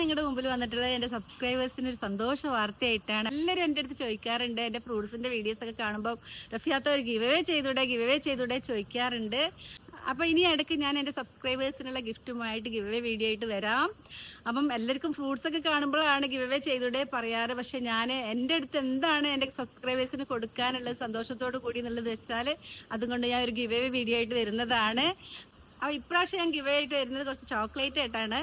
നിങ്ങളുടെ മുമ്പിൽ വന്നിട്ടുള്ളത് എന്റെ സബ്സ്ക്രൈബേഴ്സിന് ഒരു സന്തോഷ വാർത്തയായിട്ടാണ്. എല്ലാവരും എന്റെ അടുത്ത് ചോദിക്കാറുണ്ട്. എന്റെ ഫ്രൂട്ട്സിന്റെ വീഡിയോസ് ഒക്കെ കാണുമ്പോൾ റഫിയാത്ത ഒരു ഗിവ് അവേ ചെയ്തൂടെ ഗിവ് അവേ ചെയ്തൂടെ ചോദിക്കാറുണ്ട്. അപ്പൊ ഇനി ഇടയ്ക്ക് ഞാൻ എന്റെ സബ്സ്ക്രൈബേഴ്സിനുള്ള ഗിഫ്റ്റുമായിട്ട് ഗിവ് അവേ വീഡിയോ ആയിട്ട് വരാം. അപ്പം എല്ലാവർക്കും ഫ്രൂട്ട്സ് ഒക്കെ കാണുമ്പോഴാണ് ഗിവ് അവേ ചെയ്തൂടെ പറയാറ്. പക്ഷെ ഞാൻ എന്റെ അടുത്ത് എന്താണ് എന്റെ സബ്സ്ക്രൈബേഴ്സിന് കൊടുക്കാനുള്ളത് സന്തോഷത്തോടു കൂടി എന്നുള്ളത് വെച്ചാൽ അതുകൊണ്ട് ഞാൻ ഒരു ഗിവ് അവേ വീഡിയോ ആയിട്ട് വരുന്നതാണ്. അപ്പോൾ ഇപ്രാവശ്യം ഞാൻ ഗിവ് ആയിട്ട് വരുന്നത് കുറച്ച് ചോക്ലേറ്റ് ആയിട്ടാണ്.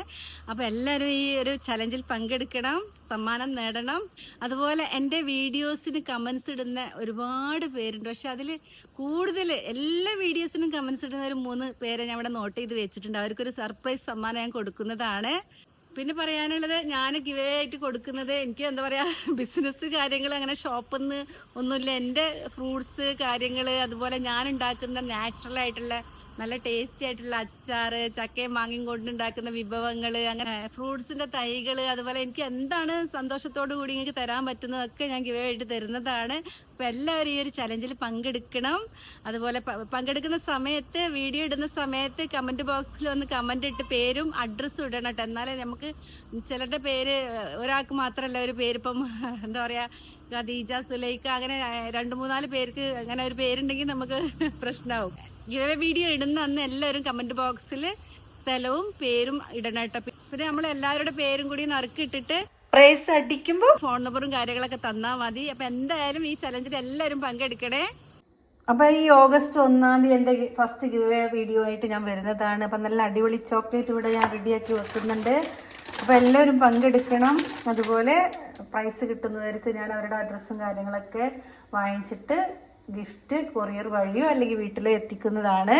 അപ്പോൾ എല്ലാവരും ഈ ഒരു ചലഞ്ചിൽ പങ്കെടുക്കണം സമ്മാനം നേടണം. അതുപോലെ എന്റെ വീഡിയോസിന് കമൻസ് ഇടുന്ന ഒരുപാട് പേരുണ്ട്. പക്ഷെ അതിൽ കൂടുതൽ എല്ലാ വീഡിയോസിനും കമൻസ് ഇടുന്ന ഒരു മൂന്ന് പേരെ ഞാൻ ഇവിടെ നോട്ട് ചെയ്ത് വെച്ചിട്ടുണ്ട്. അവർക്കൊരു സർപ്രൈസ് സമ്മാനം ഞാൻ കൊടുക്കുന്നതാണ്. പിന്നെ പറയാനുള്ളത് ഞാൻ ഗിവ് ആയിട്ട് കൊടുക്കുന്നത് എനിക്ക് എന്താ പറയാ ബിസിനസ് കാര്യങ്ങൾ അങ്ങനെ ഷോപ്പിൽ നിന്ന് ഒന്നുമില്ല. എന്റെ ഫ്രൂട്ട്സ് കാര്യങ്ങൾ അതുപോലെ ഞാൻ ഉണ്ടാക്കുന്ന നാച്ചുറൽ ആയിട്ടുള്ള നല്ല ടേസ്റ്റി ആയിട്ടുള്ള അച്ചാറ് ചക്കയും മാങ്ങയും കൊണ്ടുണ്ടാക്കുന്ന വിഭവങ്ങൾ അങ്ങനെ ഫ്രൂട്ട്സിന്റെ തൈകൾ അതുപോലെ എനിക്ക് എന്താണ് സന്തോഷത്തോടു കൂടി എനിക്ക് തരാൻ പറ്റുന്നതൊക്കെ ഞാൻ ഗിവ് ആയിട്ട് തരുന്നതാണ്. അപ്പൊ എല്ലാവരും ഈ ഒരു ചലഞ്ചിൽ പങ്കെടുക്കണം. അതുപോലെ പങ്കെടുക്കുന്ന സമയത്ത് വീഡിയോ ഇടുന്ന സമയത്ത് കമന്റ് ബോക്സിൽ ഒന്ന് കമന്റ് ഇട്ട് പേരും അഡ്രസ്സും ഇടണം കേട്ടോ എന്നാലേ നമുക്ക് ചിലരുടെ പേര് ഒരാൾക്ക് മാത്രമല്ല ഒരു പേര് ഇപ്പം എന്താ പറയാ ഖദീജ സുലൈഖ അങ്ങനെ രണ്ട് മൂന്നാൽ പേർക്ക് അങ്ങനെ ഒരു പേരുണ്ടെങ്കിൽ നമുക്ക് പ്രശ്നമാവും ഗിവ് വീഡിയോ ഇടുന്ന അന്ന് എല്ലാവരും കമന്റ് ബോക്സിൽ സ്ഥലവും പേരും ഇടണം കേട്ടോ. പിന്നെ നമ്മൾ എല്ലാവരുടെ പേരും കൂടി നറുക്കിട്ടിട്ട് പ്രൈസ് അടിക്കുമ്പോൾ ഫോൺ നമ്പറും കാര്യങ്ങളൊക്കെ തന്നാൽ മതി. അപ്പൊ എന്തായാലും ഈ ചലഞ്ചിൽ എല്ലാവരും പങ്കെടുക്കണേ. അപ്പൊ ഈ ഓഗസ്റ്റ് ഒന്നാം തീയതി എന്റെ ഫസ്റ്റ് ഗിവ് വീഡിയോ ആയിട്ട് ഞാൻ വരുന്നതാണ്. അപ്പൊ നല്ല അടിപൊളി ചോക്ലേറ്റ് ഇവിടെ ഞാൻ റെഡിയാക്കി വെക്കുന്നുണ്ട്. അപ്പൊ എല്ലാവരും പങ്കെടുക്കണം. അതുപോലെ പ്രൈസ് കിട്ടുന്നവർക്ക് ഞാൻ അവരുടെ അഡ്രസ്സും കാര്യങ്ങളൊക്കെ വാങ്ങിച്ചിട്ട് ഗിഫ്റ്റ് കൊറിയർ വഴിയോ അല്ലെങ്കിൽ വീട്ടിലോ എത്തിക്കുന്നതാണ്.